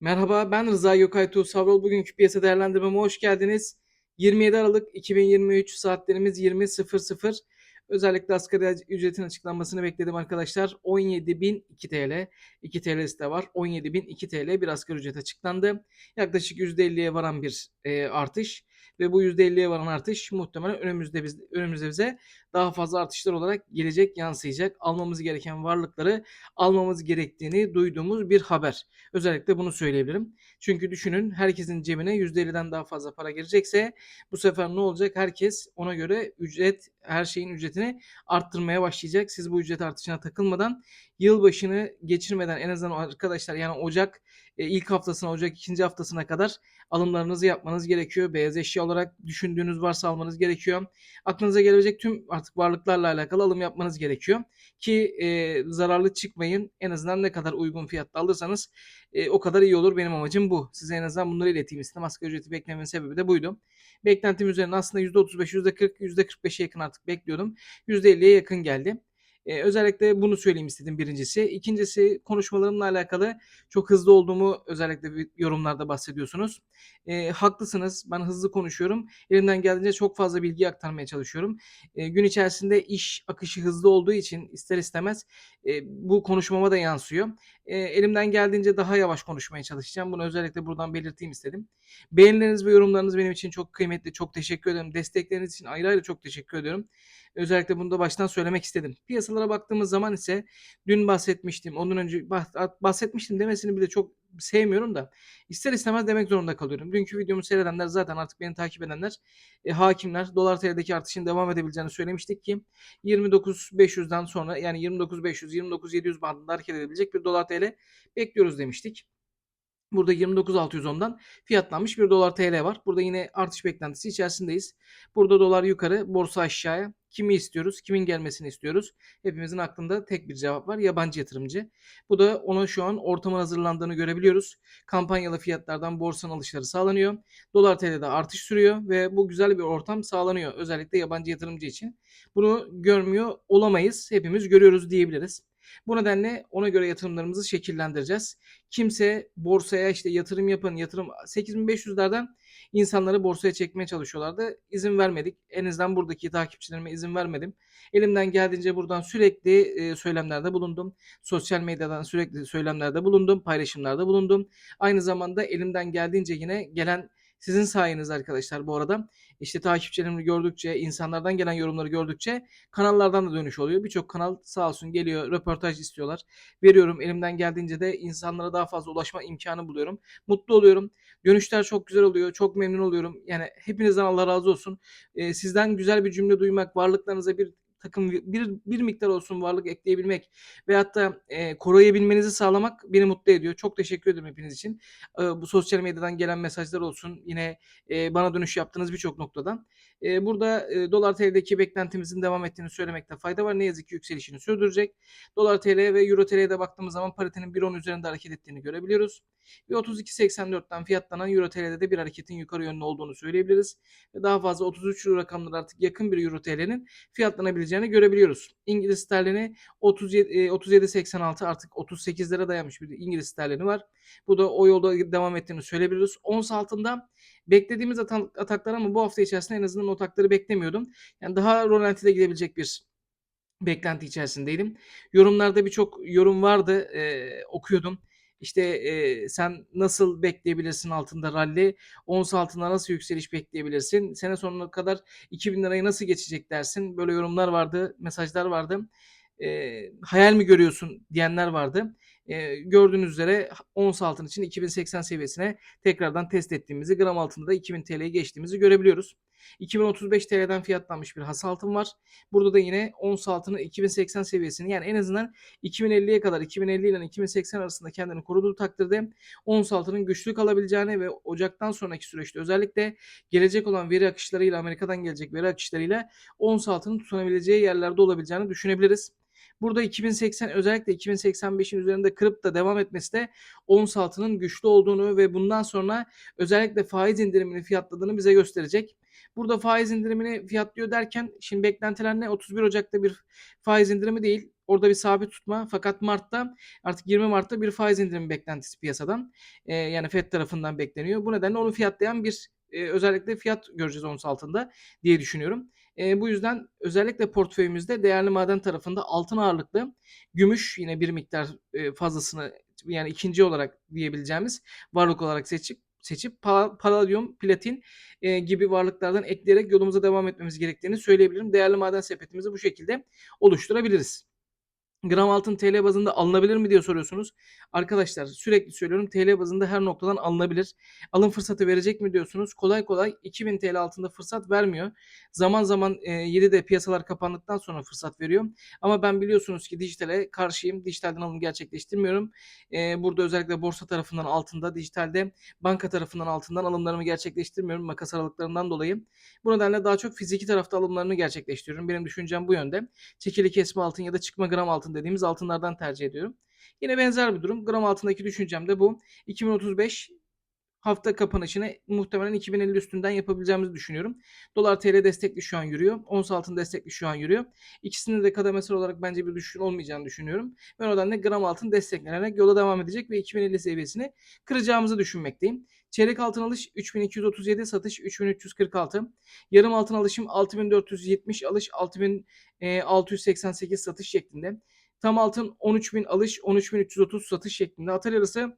Merhaba, ben Rıza Gökay Tuğsavrol. Bugünkü piyasa değerlendirmeme hoş geldiniz. 27 Aralık 2023 saatlerimiz 20.00. Özellikle asgari ücretin açıklanmasını bekledim arkadaşlar. 17.002 TL, 2 TL de var. 17.002 TL bir asgari ücret açıklandı. Yaklaşık %50'ye varan bir e, artış ve bu %50'ye varan artış muhtemelen önümüzde biz önümüzde bize daha fazla artışlar olarak gelecek, yansıyacak. Almamız gereken varlıkları almamız gerektiğini duyduğumuz bir haber. Özellikle bunu söyleyebilirim. Çünkü düşünün herkesin cebine %50'den daha fazla para girecekse bu sefer ne olacak? Herkes ona göre ücret, her şeyin ücretini arttırmaya başlayacak. Siz bu ücret artışına takılmadan yılbaşını geçirmeden en azından arkadaşlar yani Ocak e, ilk haftasına, Ocak ikinci haftasına kadar alımlarınızı yapmanız gerekiyor. Beyaz eşya olarak düşündüğünüz varsa almanız gerekiyor. Aklınıza gelebilecek tüm artık varlıklarla alakalı alım yapmanız gerekiyor. Ki e, zararlı çıkmayın. En azından ne kadar uygun fiyatta alırsanız e, o kadar iyi olur. Benim amacım bu. Size en azından bunları ileteyim istedim. Asgari ücreti beklememin sebebi de buydu. Beklentim üzerine aslında %35, %40, %45'e yakın artık bekliyordum. %50'ye yakın geldi. Ee, özellikle bunu söyleyeyim istedim birincisi. İkincisi konuşmalarımla alakalı çok hızlı olduğumu özellikle yorumlarda bahsediyorsunuz. E, haklısınız. Ben hızlı konuşuyorum. Elimden geldiğince çok fazla bilgi aktarmaya çalışıyorum. E, gün içerisinde iş akışı hızlı olduğu için ister istemez e, bu konuşmama da yansıyor. E, elimden geldiğince daha yavaş konuşmaya çalışacağım. Bunu özellikle buradan belirteyim istedim. Beğenileriniz ve yorumlarınız benim için çok kıymetli. Çok teşekkür ederim. Destekleriniz için ayrı ayrı çok teşekkür ediyorum. Özellikle bunu da baştan söylemek istedim. Piyasalara baktığımız zaman ise dün bahsetmiştim. Ondan önce bahsetmiştim demesini bile çok sevmiyorum da ister istemez demek zorunda kalıyorum. Dünkü videomu seyredenler zaten artık beni takip edenler e, hakimler dolar TL'deki artışın devam edebileceğini söylemiştik ki 29.500'den sonra yani 29.500 29.700 bandında hareket edebilecek bir dolar TL bekliyoruz demiştik. Burada 29.610'dan fiyatlanmış bir dolar TL var. Burada yine artış beklentisi içerisindeyiz. Burada dolar yukarı, borsa aşağıya. Kimi istiyoruz? Kimin gelmesini istiyoruz? Hepimizin aklında tek bir cevap var. Yabancı yatırımcı. Bu da ona şu an ortamın hazırlandığını görebiliyoruz. Kampanyalı fiyatlardan borsanın alışları sağlanıyor. Dolar TL'de artış sürüyor ve bu güzel bir ortam sağlanıyor. Özellikle yabancı yatırımcı için. Bunu görmüyor olamayız. Hepimiz görüyoruz diyebiliriz. Bu nedenle ona göre yatırımlarımızı şekillendireceğiz. Kimse borsaya işte yatırım yapın, yatırım 8500'lerden insanları borsaya çekmeye çalışıyorlardı. İzin vermedik. En azından buradaki takipçilerime izin vermedim. Elimden geldiğince buradan sürekli e, söylemlerde bulundum. Sosyal medyadan sürekli söylemlerde bulundum, paylaşımlarda bulundum. Aynı zamanda elimden geldiğince yine gelen sizin sayeniz arkadaşlar bu arada. İşte takipçilerimi gördükçe, insanlardan gelen yorumları gördükçe kanallardan da dönüş oluyor. Birçok kanal sağ olsun geliyor, röportaj istiyorlar. Veriyorum. Elimden geldiğince de insanlara daha fazla ulaşma imkanı buluyorum. Mutlu oluyorum. Dönüşler çok güzel oluyor. Çok memnun oluyorum. Yani hepinizden Allah razı olsun. Ee, sizden güzel bir cümle duymak, varlıklarınıza bir takım bir, bir miktar olsun varlık ekleyebilmek ve hatta e, koruyabilmenizi sağlamak beni mutlu ediyor. Çok teşekkür ederim hepiniz için. E, bu sosyal medyadan gelen mesajlar olsun. Yine e, bana dönüş yaptığınız birçok noktadan. E, burada e, dolar TL'deki beklentimizin devam ettiğini söylemekte fayda var. Ne yazık ki yükselişini sürdürecek. Dolar TL ve Euro TL'ye de baktığımız zaman paritenin 1.10 üzerinde hareket ettiğini görebiliyoruz. Ve 32.84'ten fiyatlanan Euro TL'de de bir hareketin yukarı yönlü olduğunu söyleyebiliriz. Ve daha fazla 33 euro rakamları artık yakın bir Euro TL'nin fiyatlanabileceğini görebiliyoruz. İngiliz sterlini 37 37.86 artık 38'lere dayanmış bir İngiliz sterlini var. Bu da o yolda devam ettiğini söyleyebiliriz. Ons altında beklediğimiz ataklar ama bu hafta içerisinde en azından o atakları beklemiyordum. Yani daha rolantide gidebilecek bir beklenti içerisindeydim. Yorumlarda birçok yorum vardı. E, okuyordum. İşte e, sen nasıl bekleyebilirsin altında rally? Ons altında nasıl yükseliş bekleyebilirsin? Sene sonuna kadar 2000 lirayı nasıl geçecek dersin? Böyle yorumlar vardı, mesajlar vardı. E, hayal mi görüyorsun diyenler vardı e, gördüğünüz üzere ons altın için 2080 seviyesine tekrardan test ettiğimizi gram altında da 2000 TL'ye geçtiğimizi görebiliyoruz. 2035 TL'den fiyatlanmış bir has altın var. Burada da yine ons altının 2080 seviyesini yani en azından 2050'ye kadar 2050 ile 2080 arasında kendini koruduğu takdirde ons altının güçlü kalabileceğini ve Ocak'tan sonraki süreçte özellikle gelecek olan veri akışlarıyla Amerika'dan gelecek veri akışlarıyla ons altının tutunabileceği yerlerde olabileceğini düşünebiliriz. Burada 2080 özellikle 2085'in üzerinde kırıp da devam etmesi de ons altının güçlü olduğunu ve bundan sonra özellikle faiz indirimini fiyatladığını bize gösterecek. Burada faiz indirimini fiyatlıyor derken şimdi beklentiler ne? 31 Ocak'ta bir faiz indirimi değil. orada bir sabit tutma fakat Mart'ta artık 20 Mart'ta bir faiz indirimi beklentisi piyasadan e, yani FED tarafından bekleniyor. Bu nedenle onu fiyatlayan bir e, özellikle fiyat göreceğiz ons altında diye düşünüyorum. E, bu yüzden özellikle portföyümüzde değerli maden tarafında altın ağırlıklı, gümüş yine bir miktar e, fazlasını yani ikinci olarak diyebileceğimiz varlık olarak seçip seçip paladyum, platin e, gibi varlıklardan ekleyerek yolumuza devam etmemiz gerektiğini söyleyebilirim. Değerli maden sepetimizi bu şekilde oluşturabiliriz. Gram altın TL bazında alınabilir mi diye soruyorsunuz. Arkadaşlar sürekli söylüyorum TL bazında her noktadan alınabilir. Alım fırsatı verecek mi diyorsunuz. Kolay kolay 2000 TL altında fırsat vermiyor. Zaman zaman e, 7'de piyasalar kapandıktan sonra fırsat veriyor. Ama ben biliyorsunuz ki dijitale karşıyım. Dijitalden alım gerçekleştirmiyorum. E, burada özellikle borsa tarafından altında, dijitalde banka tarafından altından alımlarımı gerçekleştirmiyorum makas aralıklarından dolayı. Bu nedenle daha çok fiziki tarafta alımlarını gerçekleştiriyorum. Benim düşüncem bu yönde. Çekili kesme altın ya da çıkma gram altın dediğimiz altınlardan tercih ediyorum. Yine benzer bir durum. Gram altındaki düşüncem de bu. 2035 hafta kapanışını muhtemelen 2050 üstünden yapabileceğimizi düşünüyorum. Dolar TL destekli şu an yürüyor. Ons altın destekli şu an yürüyor. İkisinin de kademesel olarak bence bir düşüş olmayacağını düşünüyorum. Ben o nedenle gram altın desteklenerek yola devam edecek ve 2050 seviyesini kıracağımızı düşünmekteyim. Çeyrek altın alış 3237, satış 3346. Yarım altın alışım 6470, alış 6688 satış şeklinde. Tam altın 13.000 alış, 13.330 satış şeklinde. Atar arası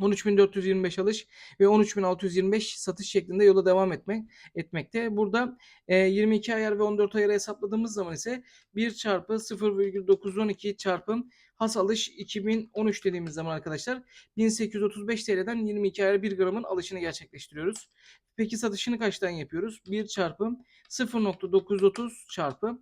13.425 alış ve 13.625 satış şeklinde yola devam etmek etmekte. Burada e, 22 ayar ve 14 ayarı hesapladığımız zaman ise 1 çarpı 0,912 çarpım has alış 2013 dediğimiz zaman arkadaşlar 1835 TL'den 22 ayar 1 gramın alışını gerçekleştiriyoruz. Peki satışını kaçtan yapıyoruz? 1 çarpı 0.930 çarpı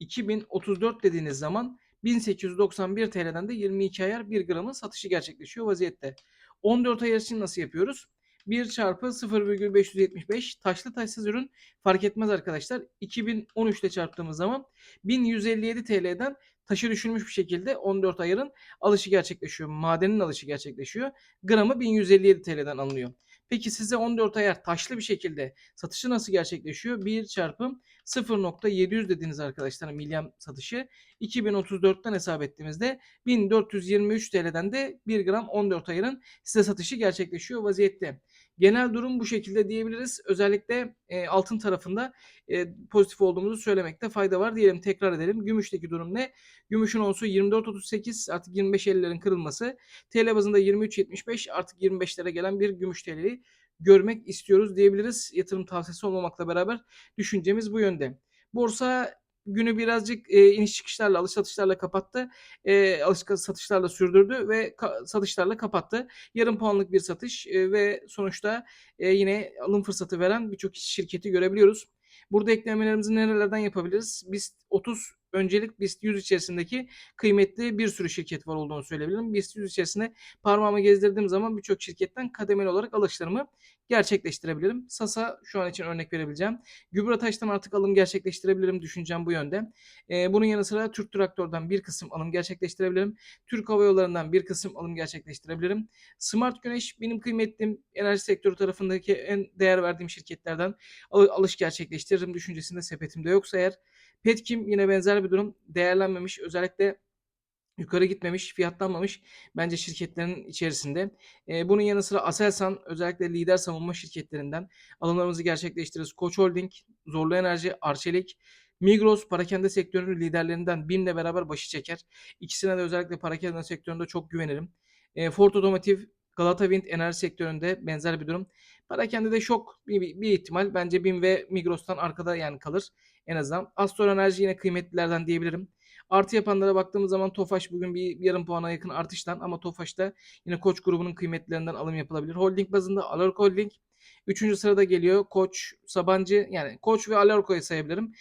2034 dediğiniz zaman 1891 TL'den de 22 ayar 1 gramın satışı gerçekleşiyor vaziyette. 14 ayar için nasıl yapıyoruz? 1 çarpı 0,575 taşlı taşsız ürün fark etmez arkadaşlar. 2013 ile çarptığımız zaman 1157 TL'den taşı düşülmüş bir şekilde 14 ayarın alışı gerçekleşiyor. Madenin alışı gerçekleşiyor. Gramı 1157 TL'den alınıyor. Peki size 14 ayar taşlı bir şekilde satışı nasıl gerçekleşiyor? 1 çarpı 0.700 dediğiniz arkadaşlar milyam satışı 2034'ten hesap ettiğimizde 1423 TL'den de 1 gram 14 ayarın size satışı gerçekleşiyor vaziyette. Genel durum bu şekilde diyebiliriz. Özellikle e, altın tarafında e, pozitif olduğumuzu söylemekte fayda var. Diyelim tekrar edelim. Gümüşteki durum ne? Gümüşün onsu 24.38 artık 25.50'lerin kırılması. TL bazında 23.75 artık 25'lere gelen bir gümüş TL'yi görmek istiyoruz diyebiliriz. Yatırım tavsiyesi olmamakla beraber düşüncemiz bu yönde. Borsa günü birazcık e, iniş çıkışlarla, alış satışlarla kapattı. E, alış satışlarla sürdürdü ve ka- satışlarla kapattı. Yarım puanlık bir satış e, ve sonuçta e, yine alım fırsatı veren birçok şirketi görebiliyoruz. Burada eklemelerimizi nerelerden yapabiliriz? Biz 30 öncelik BIST 100 içerisindeki kıymetli bir sürü şirket var olduğunu söyleyebilirim. BIST 100 içerisinde parmağımı gezdirdiğim zaman birçok şirketten kademeli olarak alışlarımı gerçekleştirebilirim. Sasa şu an için örnek verebileceğim. Gübrataş'tan artık alım gerçekleştirebilirim. Düşüncem bu yönde. Ee, bunun yanı sıra Türk Traktör'den bir kısım alım gerçekleştirebilirim. Türk Hava Yolları'ndan bir kısım alım gerçekleştirebilirim. Smart Güneş benim kıymetlim enerji sektörü tarafındaki en değer verdiğim şirketlerden alış gerçekleştiririm düşüncesinde sepetimde yoksa eğer Petkim yine benzer bir durum değerlenmemiş. Özellikle yukarı gitmemiş, fiyatlanmamış bence şirketlerin içerisinde. E, bunun yanı sıra Aselsan özellikle lider savunma şirketlerinden alımlarımızı gerçekleştiririz. Koç Holding, Zorlu Enerji, Arçelik, Migros parakende sektörünün liderlerinden BİM'le beraber başı çeker. İkisine de özellikle parakende sektöründe çok güvenirim. E, Ford Otomotiv, Galata Wind enerji sektöründe benzer bir durum. Parakende de şok bir, bir, bir ihtimal. Bence BİM ve Migros'tan arkada yani kalır en azından. Astor Enerji yine kıymetlilerden diyebilirim. Artı yapanlara baktığımız zaman Tofaş bugün bir, yarım puana yakın artıştan ama Tofaş'ta yine Koç grubunun kıymetlerinden alım yapılabilir. Holding bazında Alarko Holding Üçüncü sırada geliyor Koç, Sabancı yani Koç ve Alarko'yu sayabilirim.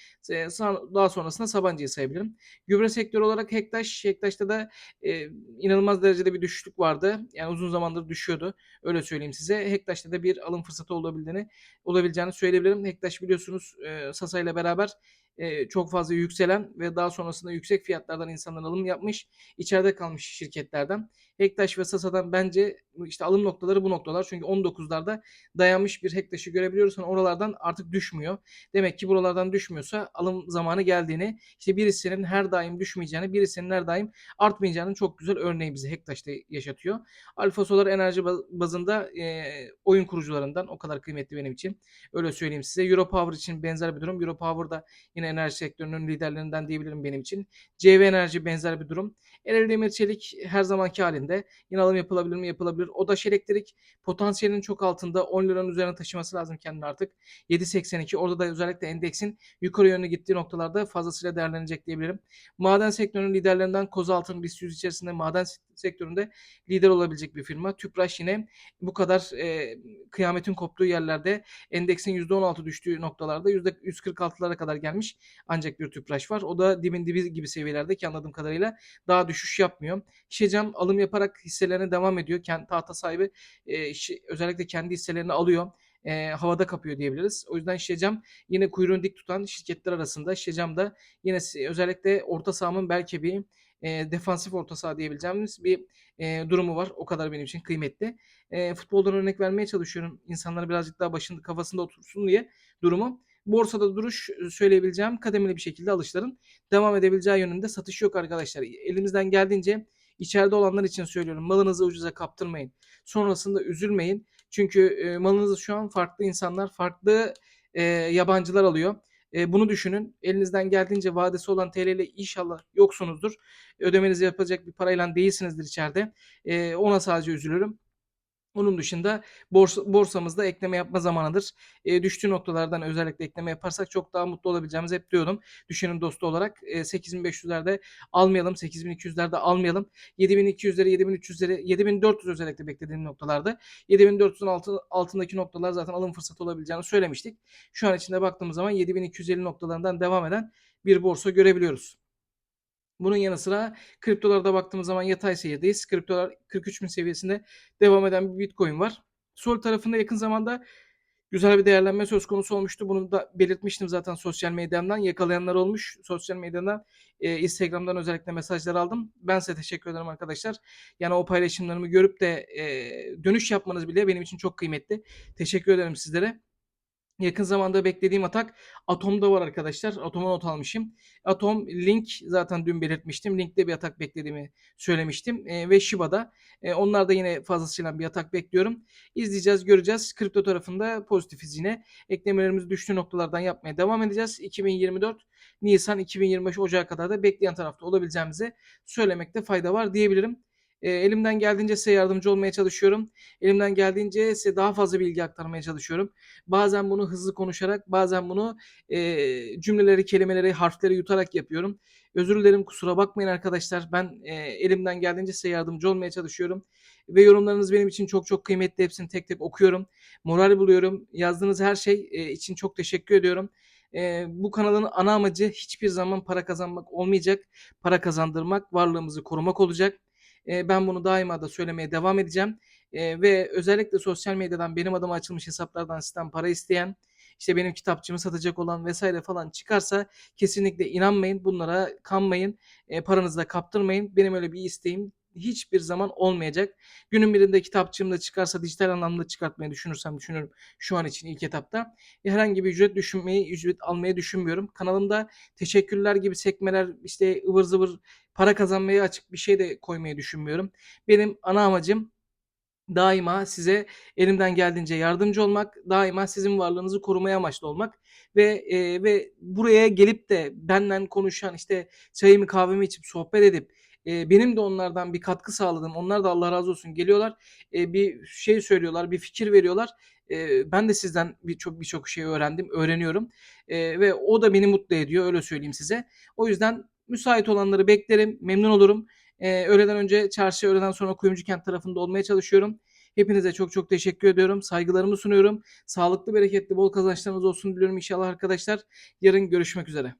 Daha sonrasında Sabancı'yı sayabilirim. Gübre sektörü olarak Hektaş, Hektaş'ta da e, inanılmaz derecede bir düşüşlük vardı. Yani uzun zamandır düşüyordu. Öyle söyleyeyim size. Hektaş'ta da bir alım fırsatı olabildiğini olabileceğini söyleyebilirim. Hektaş biliyorsunuz e, Sasa ile beraber eee, çok fazla yükselen ve daha sonrasında yüksek fiyatlardan insanlar alım yapmış, içeride kalmış şirketlerden. Hektaş ve Sasa'dan bence işte alım noktaları bu noktalar. Çünkü 19'larda dayanmış bir Hektaş'ı görebiliyoruz. Hani oralardan artık düşmüyor. Demek ki buralardan düşmüyorsa alım zamanı geldiğini, işte bir hissenin her daim düşmeyeceğini, bir hissenin her daim artmayacağının çok güzel örneği bize Hektaş'ta yaşatıyor. Alfa Solar enerji bazında e, oyun kurucularından o kadar kıymetli benim için. Öyle söyleyeyim size. Europower için benzer bir durum. Europower da yine enerji sektörünün liderlerinden diyebilirim benim için. CV Enerji benzer bir durum. Ereğli Demir Çelik her zamanki halinde. Yine alım yapılabilir mi? Yapılabilir. Odaş Elektrik potansiyelinin çok altında 10 liranın üzerine taşıması lazım kendini artık. 7.82 orada da özellikle endeksin yukarı yönlü gittiği noktalarda fazlasıyla değerlenecek diyebilirim. Maden sektörünün liderlerinden Kozaltın BIST 100 içerisinde maden sektöründe lider olabilecek bir firma. Tüpraş yine bu kadar e, kıyametin koptuğu yerlerde endeksin %16 düştüğü noktalarda %146'lara kadar gelmiş ancak bir Tüpraş var. O da dibin dibi gibi seviyelerde ki anladığım kadarıyla daha düşüş yapmıyor. Şişecam alım yaparak hisselerine devam ediyor. Kendi tahta sahibi e, özellikle kendi hisselerini alıyor e, havada kapıyor diyebiliriz. O yüzden Şişecam yine kuyruğunu dik tutan şirketler arasında. Şişecam da yine özellikle orta sahamın belki bir e, defansif orta saha diyebileceğimiz bir e, durumu var. O kadar benim için kıymetli. E, futboldan örnek vermeye çalışıyorum. İnsanlar birazcık daha başında kafasında otursun diye durumu. Borsada duruş söyleyebileceğim kademeli bir şekilde alışların devam edebileceği yönünde satış yok arkadaşlar. Elimizden geldiğince içeride olanlar için söylüyorum. Malınızı ucuza kaptırmayın. Sonrasında üzülmeyin. Çünkü e, malınızı şu an farklı insanlar, farklı e, yabancılar alıyor. E, bunu düşünün. Elinizden geldiğince vadesi olan TL ile inşallah yoksunuzdur. Ödemenizi yapacak bir parayla değilsinizdir içeride. E, ona sadece üzülürüm. Onun dışında borsa, borsamızda ekleme yapma zamanıdır. E, düştüğü noktalardan özellikle ekleme yaparsak çok daha mutlu olabileceğimizi hep diyordum. Düşünün dostu olarak e, 8500'lerde almayalım, 8200'lerde almayalım. 7200'leri, 7300'leri, 7400 özellikle beklediğim noktalarda. 7400'ün altı, altındaki noktalar zaten alım fırsatı olabileceğini söylemiştik. Şu an içinde baktığımız zaman 7250 noktalarından devam eden bir borsa görebiliyoruz. Bunun yanı sıra kriptolarda baktığımız zaman yatay seyirdeyiz. Kriptolar 43 bin seviyesinde devam eden bir Bitcoin var. Sol tarafında yakın zamanda güzel bir değerlenme söz konusu olmuştu. Bunu da belirtmiştim zaten sosyal medyamdan. Yakalayanlar olmuş. Sosyal medyadan, e, Instagram'dan özellikle mesajlar aldım. Ben size teşekkür ederim arkadaşlar. Yani o paylaşımlarımı görüp de e, dönüş yapmanız bile benim için çok kıymetli. Teşekkür ederim sizlere. Yakın zamanda beklediğim atak Atom'da var arkadaşlar. Atom'a not almışım. Atom, Link zaten dün belirtmiştim. Link'te bir atak beklediğimi söylemiştim. E, ve Shiba'da. E, onlar da yine fazlasıyla bir atak bekliyorum. İzleyeceğiz, göreceğiz. Kripto tarafında pozitifiz yine. Eklemelerimizi düştüğü noktalardan yapmaya devam edeceğiz. 2024 Nisan 2025 Ocağı kadar da bekleyen tarafta olabileceğimizi söylemekte fayda var diyebilirim. E, elimden geldiğince size yardımcı olmaya çalışıyorum. Elimden geldiğince size daha fazla bilgi aktarmaya çalışıyorum. Bazen bunu hızlı konuşarak, bazen bunu e, cümleleri, kelimeleri, harfleri yutarak yapıyorum. Özür dilerim kusura bakmayın arkadaşlar. Ben e, elimden geldiğince size yardımcı olmaya çalışıyorum. Ve yorumlarınız benim için çok çok kıymetli. Hepsini tek tek okuyorum. Moral buluyorum. Yazdığınız her şey e, için çok teşekkür ediyorum. E, bu kanalın ana amacı hiçbir zaman para kazanmak olmayacak. Para kazandırmak, varlığımızı korumak olacak. E, ben bunu daima da söylemeye devam edeceğim. E, ve özellikle sosyal medyadan benim adıma açılmış hesaplardan sizden para isteyen, işte benim kitapçımı satacak olan vesaire falan çıkarsa kesinlikle inanmayın. Bunlara kanmayın. E, paranızı da kaptırmayın. Benim öyle bir isteğim hiçbir zaman olmayacak. Günün birinde kitapçığımda çıkarsa dijital anlamda çıkartmayı düşünürsem düşünürüm şu an için ilk etapta. E, herhangi bir ücret düşünmeyi, ücret almayı düşünmüyorum. Kanalımda teşekkürler gibi sekmeler işte ıvır zıvır para kazanmaya açık bir şey de koymayı düşünmüyorum. Benim ana amacım daima size elimden geldiğince yardımcı olmak, daima sizin varlığınızı korumaya amaçlı olmak ve e, ve buraya gelip de benden konuşan işte çayımı kahvemi içip sohbet edip e, benim de onlardan bir katkı sağladım. Onlar da Allah razı olsun geliyorlar. E, bir şey söylüyorlar, bir fikir veriyorlar. E, ben de sizden birçok birçok şey öğrendim, öğreniyorum. E, ve o da beni mutlu ediyor öyle söyleyeyim size. O yüzden müsait olanları beklerim, memnun olurum. E, öğleden önce çarşı, öğleden sonra Kuyumcu Kent tarafında olmaya çalışıyorum. Hepinize çok çok teşekkür ediyorum. Saygılarımı sunuyorum. Sağlıklı, bereketli, bol kazançlarınız olsun diliyorum inşallah arkadaşlar. Yarın görüşmek üzere.